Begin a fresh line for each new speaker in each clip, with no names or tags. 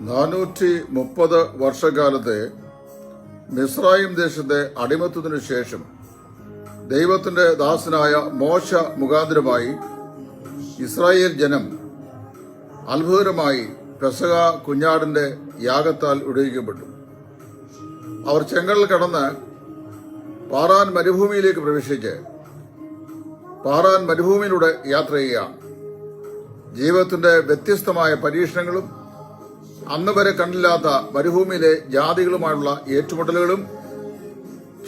നാനൂറ്റി മുപ്പത് വർഷക്കാലത്തെ മിസ്രായിം ദേശത്തെ അടിമത്തത്തിനു ശേഷം ദൈവത്തിന്റെ ദാസനായ മോശ മുഖാന്തരമായി ഇസ്രായേൽ ജനം അത്ഭുതകരമായി പെസക കുഞ്ഞാടിന്റെ യാഗത്താൽ ഉടയിക്കപ്പെട്ടു അവർ ചെങ്കടൽ കടന്ന് പാറാൻ മരുഭൂമിയിലേക്ക് പ്രവേശിച്ച് പാറാൻ മരുഭൂമിയിലൂടെ യാത്ര ചെയ്യുകയാണ്. ജീവിതത്തിന്റെ വ്യത്യസ്തമായ പരീക്ഷണങ്ങളും അന്ന് വരെ കണ്ടില്ലാത്ത മരുഭൂമിയിലെ ജാതികളുമായുള്ള ഏറ്റുമുട്ടലുകളും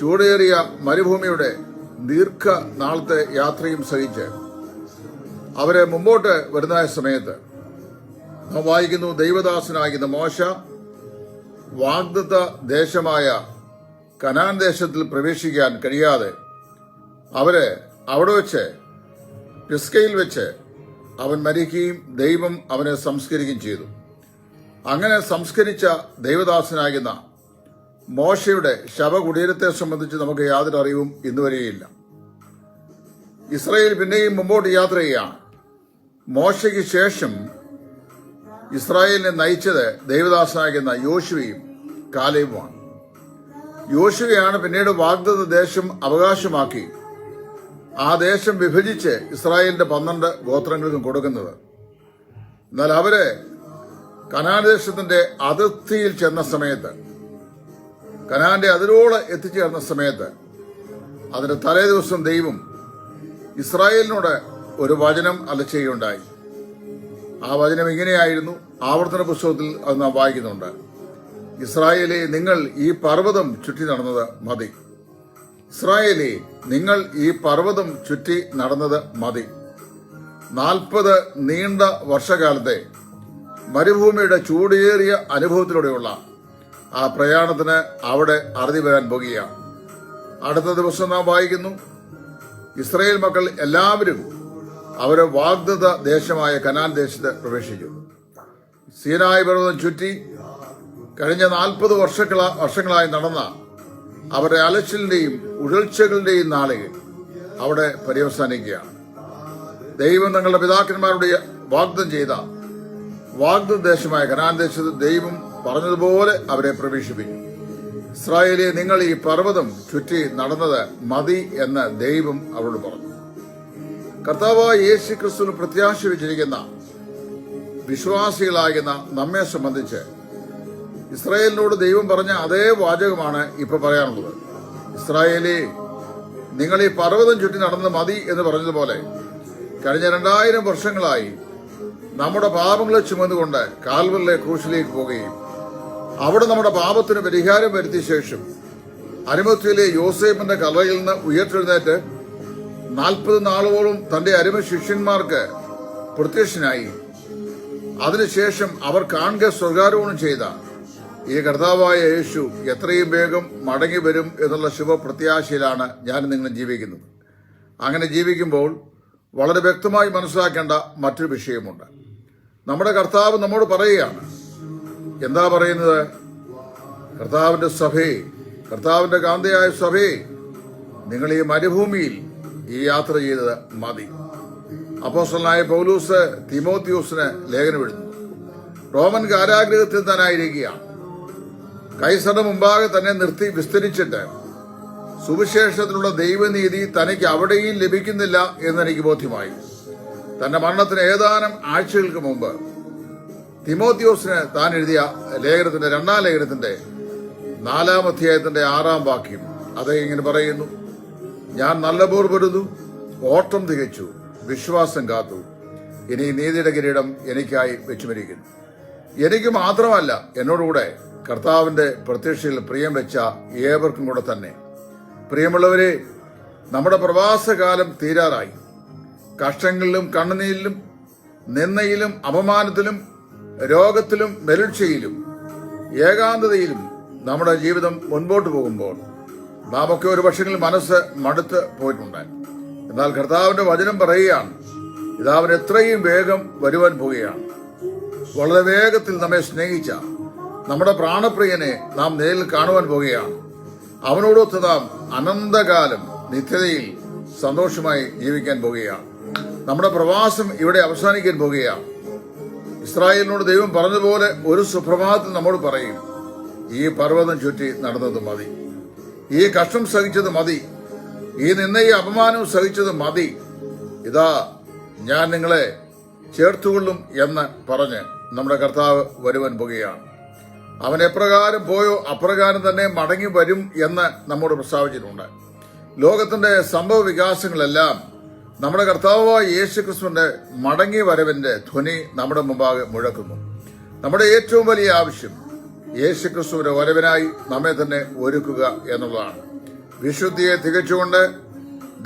ചൂടേറിയ മരുഭൂമിയുടെ ദീർഘ നാളത്തെ യാത്രയും സഹിച്ച് അവരെ മുമ്പോട്ട് വരുന്ന സമയത്ത് നാം വായിക്കുന്നു ദൈവദാസനായിരുന്ന മോശ വാഗ്ദത്ത ദേശമായ കനാൻ ദേശത്തിൽ പ്രവേശിക്കാൻ കഴിയാതെ അവരെ അവിടെ വെച്ച് പിസ്കയിൽ വെച്ച് അവൻ മരിക്കുകയും ദൈവം അവനെ സംസ്കരിക്കുകയും ചെയ്തു. അങ്ങനെ സംസ്കരിച്ച ദൈവദാസനാകുന്ന മോശയുടെ ശവകുടീരത്തെ സംബന്ധിച്ച് നമുക്ക് യാതൊരു അറിവും ഇന്നുവരെയില്ല. ഇസ്രായേൽ പിന്നെയും മുമ്പോട്ട് യാത്ര ചെയ്യുകയാണ് മോശയ്ക്ക് ശേഷം ഇസ്രായേലിനെ നയിച്ചത് ദൈവദാസനായിരുന്ന യോശുവയും കാലയുമാണ് യോശുവയാണ് പിന്നീട് വാഗ്ദത്ത ദേശം അവകാശമാക്കി ആ ദേശം വിഭജിച്ച് ഇസ്രായേലിന്റെ പന്ത്രണ്ട് ഗോത്രങ്ങൾക്കും കൊടുക്കുന്നത്. എന്നാൽ അവർ കനാദേശത്തിന്റെ അതിർത്തിയിൽ ചെന്ന സമയത്ത് കനാന്റെ അതിരോട് എത്തിച്ചേർന്ന സമയത്ത് അതിന്റെ തലേ ദിവസം ദൈവം ഇസ്രായേലിനോട് ഒരു വചനം അലച്ചുകയുണ്ടായി ആ വചനം ഇങ്ങനെയായിരുന്നു. ആവർത്തന പുസ്തകത്തിൽ അത് നാം വായിക്കുന്നുണ്ട്. ഇസ്രായേലെ നിങ്ങൾ ഈ പർവതം ചുറ്റി നടന്നത് മതി. ഇസ്രായേലെ നിങ്ങൾ ഈ പർവതം ചുറ്റി നടന്നത് മതി. നാൽപ്പത് നീണ്ട വർഷകാലത്തെ മരുഭൂമിയുടെ ചൂടേറിയ അനുഭവത്തിലൂടെയുള്ള ആ പ്രയാണത്തിന് അവിടെ അറുതി വരാൻ പോകുകയാണ്. അടുത്ത ദിവസം നാം വായിക്കുന്നു ഇസ്രായേൽ മക്കൾ എല്ലാവരും അവരെ വാഗ്ദത്ത ദേശമായ കനാൻ ദേശത്ത് പ്രവേശിച്ചു. സീനായ പർവതം ചുറ്റി കഴിഞ്ഞ നാൽപ്പത് വർഷങ്ങള വർഷങ്ങളായി നടന്ന അവരുടെ അലച്ചിലിന്റെയും ഉഴൽച്ചകളുടെയും നാളുകൾ അവിടെ പര്യവസാനിക്കുകയാണ്. ദൈവം തങ്ങളുടെ പിതാക്കന്മാരുടെ വാഗ്ദം ചെയ്ത വാഗ്ദത്ത ദേശമായ കനാൻ ദേശത്ത് ദൈവം പറഞ്ഞതുപോലെ അവരെ പ്രവേശിപ്പിച്ചു ഇസ്രായേലിയെ നിങ്ങൾ ഈ പർവതം ചുറ്റി നടന്നത് മതി എന്ന് ദൈവം അവരോട് പറഞ്ഞു. കർത്താവായ യേശു ക്രിസ്തുവിന് പ്രത്യാശ വെച്ചിരിക്കുന്ന വിശ്വാസികളാകുന്ന നമ്മെ സംബന്ധിച്ച് ഇസ്രായേലിനോട് ദൈവം പറഞ്ഞ അതേ വാചകമാണ് ഇപ്പൊ പറയാനുള്ളത്. ഇസ്രായേലി നിങ്ങൾ ഈ പർവതം ചുറ്റി നടന്നത് മതി എന്ന് പറഞ്ഞതുപോലെ കഴിഞ്ഞ രണ്ടായിരം വർഷങ്ങളായി നമ്മുടെ പാപങ്ങളെ ചുമന്നുകൊണ്ട് കാൽവറിലെ ക്രൂശിലേക്ക് പോവുകയും അവിടെ നമ്മുടെ പാപത്തിന് പരിഹാരം വരുത്തിയ ശേഷം അരിമത്തിലെ യോസേഫിന്റെ കലയിൽ നിന്ന് ഉയർത്തെഴുന്നേറ്റ് നാൽപ്പത് നാളുകളോളം തന്റെ അരിമ ശിഷ്യന്മാർക്ക് പ്രത്യക്ഷനായി. അതിനുശേഷം അവർ കാണുക സ്വർഗാരോഹണം ചെയ്ത ഈ കർത്താവായ യേശു എത്രയും വേഗം മടങ്ങി വരും എന്നുള്ള ശുഭപ്രത്യാശയിലാണ് ഞാൻ നിങ്ങൾ ജീവിക്കുന്നത്. അങ്ങനെ ജീവിക്കുമ്പോൾ വളരെ വ്യക്തമായി മനസ്സിലാക്കേണ്ട മറ്റൊരു വിഷയമുണ്ട്. നമ്മുടെ കർത്താവ് നമ്മോട് പറയുകയാണ് എന്താ പറയുന്നത്? കർത്താവിന്റെ സഭയെ കർത്താവിന്റെ കാന്തയായ സഭയെ നിങ്ങൾ ഈ മരുഭൂമിയിൽ ഈ യാത്ര ചെയ്തത് മതി. അപ്പോസ്റ്റലായ പൗലൂസ് തിമോത്യൂസിന് ലേഖനം എഴുതുന്നു. റോമൻ കാരാഗ്രഹത്തിൽ തന്നായിരിക്കുകയാണ്. കൈസറിന് മുമ്പാകെ തന്നെ നിർത്തി വിസ്തരിച്ചിട്ട് സുവിശേഷത്തിലുള്ള ദൈവനീതി തനിക്ക് അവിടെയും ലഭിക്കുന്നില്ല എന്നെനിക്ക് ബോധ്യമായി. തന്റെ മരണത്തിന് ഏതാനും ആഴ്ചകൾക്ക് മുമ്പ് തിമോത്യോസിന് താൻ എഴുതിയ ലേഖനത്തിന്റെ രണ്ടാം ലേഖനത്തിന്റെ നാലാം അധ്യായത്തിന്റെ ആറാം വാക്യം അത് ഇങ്ങനെ പറയുന്നു. ഞാൻ നല്ല പോർ പൊരുതു ഓട്ടം തികച്ചു വിശ്വാസം കാത്തു. ഇനി നീതിയുടെ കിരീടം എനിക്കായി വെച്ചുമരിക്കുന്നു. എനിക്ക് മാത്രമല്ല എന്നോടുകൂടെ കർത്താവിന്റെ പ്രത്യക്ഷയിൽ പ്രിയം വെച്ച ഏവർക്കും കൂടെ തന്നെ. പ്രിയമുള്ളവരെ നമ്മുടെ പ്രവാസകാലം തീരാറായി. കഷ്ടങ്ങളിലും കണ്ണുനീരിലും നിന്നയിലും അപമാനത്തിലും രോഗത്തിലും മെലുക്ഷയിലും ഏകാന്തതയിലും നമ്മുടെ ജീവിതം മുൻപോട്ട് പോകുമ്പോൾ നാമൊക്കെ ഒരു പക്ഷെങ്കിൽ മനസ്സ് മടുത്ത് പോയിട്ടുണ്ട് എന്നാൽ കർത്താവിന്റെ വചനം പറയുകയാണ് ഇത് അവൻ എത്രയും വേഗം വരുവാൻ പോവുകയാണ് വളരെ വേഗത്തിൽ നമ്മെ സ്നേഹിച്ച നമ്മുടെ പ്രാണപ്രിയനെ നാം നേരിൽ കാണുവാൻ പോവുകയാണ് അവനോടൊത്ത് നാം അനന്തകാലം നിത്യതയിൽ സന്തോഷമായി ജീവിക്കാൻ പോവുകയാണ് നമ്മുടെ പ്രവാസം ഇവിടെ അവസാനിക്കാൻ പോവുകയാണ് ഇസ്രായേലിനോട് ദൈവം പറഞ്ഞതുപോലെ ഒരു സുപ്രഭാതത്തിൽ നമ്മോട് പറയും ഈ പർവതം ചുറ്റി നടന്നത് മതി. ഈ കഷ്ടം സഹിച്ചത് മതി. ഈ നിന്നയും അപമാനവും സഹിച്ചത് മതി. ഇതാ ഞാൻ നിങ്ങളെ ചേർത്തുകൊള്ളും എന്ന് പറഞ്ഞ് നമ്മുടെ കർത്താവ് വരുവാൻ പോകുകയാണ്. അവൻ എപ്രകാരം പോയോ അപ്രകാരം തന്നെ മടങ്ങി വരും എന്ന് നമ്മോട് പ്രസ്താവിച്ചിട്ടുണ്ട്. ലോകത്തിന്റെ സംഭവ വികാസങ്ങളെല്ലാം നമ്മുടെ കർത്താവായ യേശു ക്രിസ്തുവിന്റെ മടങ്ങി വരവിന്റെ ധ്വനി നമ്മുടെ മുമ്പാകെ മുഴക്കുന്നു. നമ്മുടെ ഏറ്റവും വലിയ ആവശ്യം യേശു ക്രിസ്തുവിന്റെ വരവിനായി നമ്മെ തന്നെ ഒരുക്കുക എന്നുള്ളതാണ്. വിശുദ്ധിയെ തികച്ചുകൊണ്ട്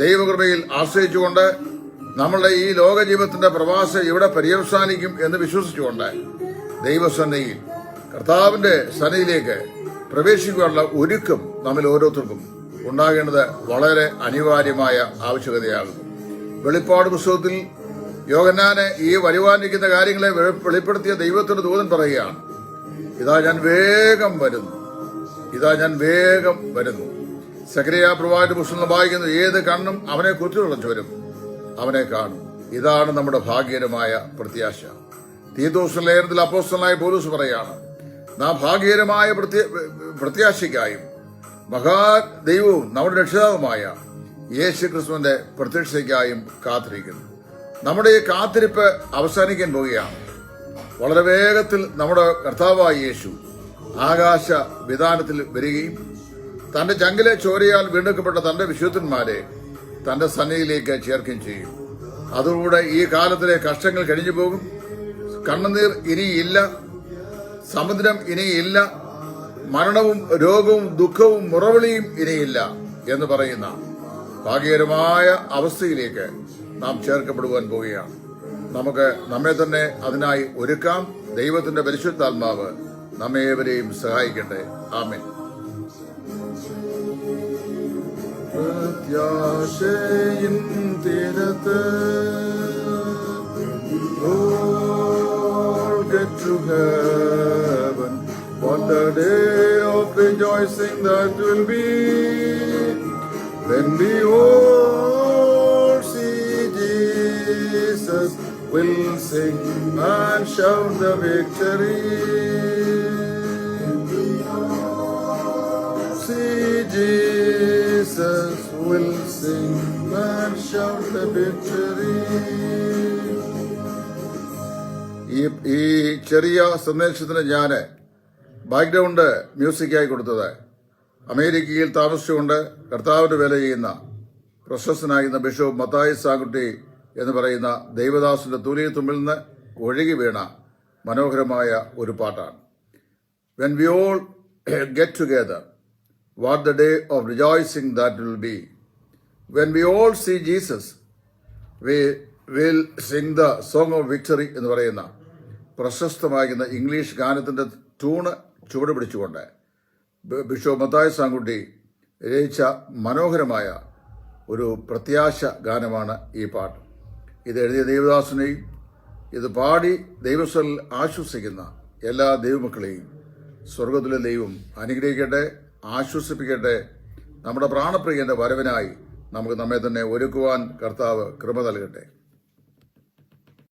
ദൈവകൃപയിൽ ആശ്രയിച്ചുകൊണ്ട് നമ്മളുടെ ഈ ലോക ജീവിതത്തിന്റെ പ്രവാസം ഇവിടെ പര്യവസാനിക്കും എന്ന് വിശ്വസിച്ചുകൊണ്ട് ദൈവസന്നിയിൽ കർത്താവിന്റെ സന്നിധിയിലേക്ക് പ്രവേശിക്കാനുള്ള ഒരുക്കം നമ്മൾ ഓരോരുത്തർക്കും ഉണ്ടാകേണ്ടത് വളരെ അനിവാര്യമായ ആവശ്യകതയാകുന്നു. വെളിപ്പാട് പുസ്തകത്തിൽ യോഗന്നാന് ഈ വരുവാനിരിക്കുന്ന കാര്യങ്ങളെ വെളി- വെളിപ്പെടുത്തിയ ദൈവത്തിന്റെ ദൂതൻ പറയുകയാണ്. ഇതാ ഞാൻ വേഗം വരുന്നു. ഇതാ ഞാൻ വേഗം വരുന്നു. സക്രിയ പ്രവാചക പുസ്തകം വായിക്കുന്നു ഏത് കണ്ണും അവനെ കുത്തിയുള്ളച്ചു വരും. അവനെ കാണും. ഇതാണ് നമ്മുടെ ഭാഗ്യകരമായ പ്രത്യാശ. തീതോസ് ലേഖനത്തിൽ അപ്പോസ്റ്റലായ പോലീസ് പറയാണ് നാം ഭാഗ്യകരമായ പ്രത്യ- പ്രത്യാശയ്ക്കായും മഹാ ദൈവവും നമ്മുടെ രക്ഷിതാവുമായ യേശു ക്രിസ്തുവിന്റെ പ്രത്യക്ഷയ്ക്കായും കാത്തിരിക്കുന്നു. നമ്മുടെ ഈ കാത്തിരിപ്പ് അവസാനിക്കാൻ പോവുകയാണ്. വളരെ വേഗത്തിൽ നമ്മുടെ കർത്താവായ യേശു ആകാശ വിധാനത്തിൽ വരികയും തന്റെ ചങ്കിലെ ചോരയാൽ വീണ്ടെടുക്കപ്പെട്ട തന്റെ വിശുദ്ധന്മാരെ തന്റെ സന്നിധിയിലേക്ക് ചേർക്കുകയും ചെയ്യും. അതോടെ ഈ കാലത്തിലെ കഷ്ടങ്ങൾ കഴിഞ്ഞു പോകും. കണ്ണുനീർ ഇനിയില്ല. സമുദ്രം ഇനിയില്ല. മരണവും രോഗവും ദുഃഖവും മുറവിളിയും ഇനിയില്ല എന്ന് പറയുന്ന ഭാഗ്യകരമായ അവസ്ഥയിലേക്ക് നാം ചേർക്കപ്പെടുവാൻ പോവുകയാണ്. നമുക്ക് നമ്മെ തന്നെ അതിനായി ഒരുക്കാം. ദൈവത്തിന്റെ പരിശുദ്ധാത്മാവ് നമ്മേവരെയും സഹായിക്കട്ടെ. ആമേ heaven. What a day of rejoicing that will be. When me all see Jesus. will sing and shout the victory. See Jesus will sing and shout the victory. ഈ ഈ ചെറിയ സന്ദേശത്തിന് ഞാൻ ബാക്ക്ഗ്രൗണ്ട് മ്യൂസിക്കായി കൊടുത്തത് അമേരിക്കയിൽ താമസിച്ചുകൊണ്ട് കർത്താവിന്റെ വേല ചെയ്യുന്ന പ്രശസ്തനായിരുന്ന ബിഷപ്പ് മത്തായി സാഗുട്ടി എന്ന് പറയുന്ന ദൈവദാസിന്റെ തൂലിയ തുമ്പിൽ നിന്ന് ഒഴുകി വീണ മനോഹരമായ ഒരു പാട്ടാണ്. When we all get together what the day of rejoicing that will be when we all see Jesus we will sing the song of victory എന്ന് പറയുന്ന പ്രശസ്തമായിരുന്ന ഇംഗ്ലീഷ് ഗാനത്തിന്റെ ട്യൂണ് ചുവട് പിടിച്ചുകൊണ്ട് ബി- ബിഷപ്പ് മത്തായ സാങ്കുട്ടി രചിച്ച മനോഹരമായ ഒരു പ്രത്യാശ ഗാനമാണ് ഈ പാട്ട്. ഇത് എഴുതിയ ദേവദാസനെയും ഇത് പാടി ദൈവസ്വലിൽ ആശ്വസിക്കുന്ന എല്ലാ ദൈവമക്കളെയും സ്വർഗത്തിലെ ദൈവം അനുഗ്രഹിക്കട്ടെ ആശ്വസിപ്പിക്കട്ടെ. നമ്മുടെ പ്രാണപ്രിയന്റെ വരവിനായി നമുക്ക് നമ്മെ തന്നെ ഒരുക്കുവാൻ കർത്താവ് കൃപ നൽകട്ടെ.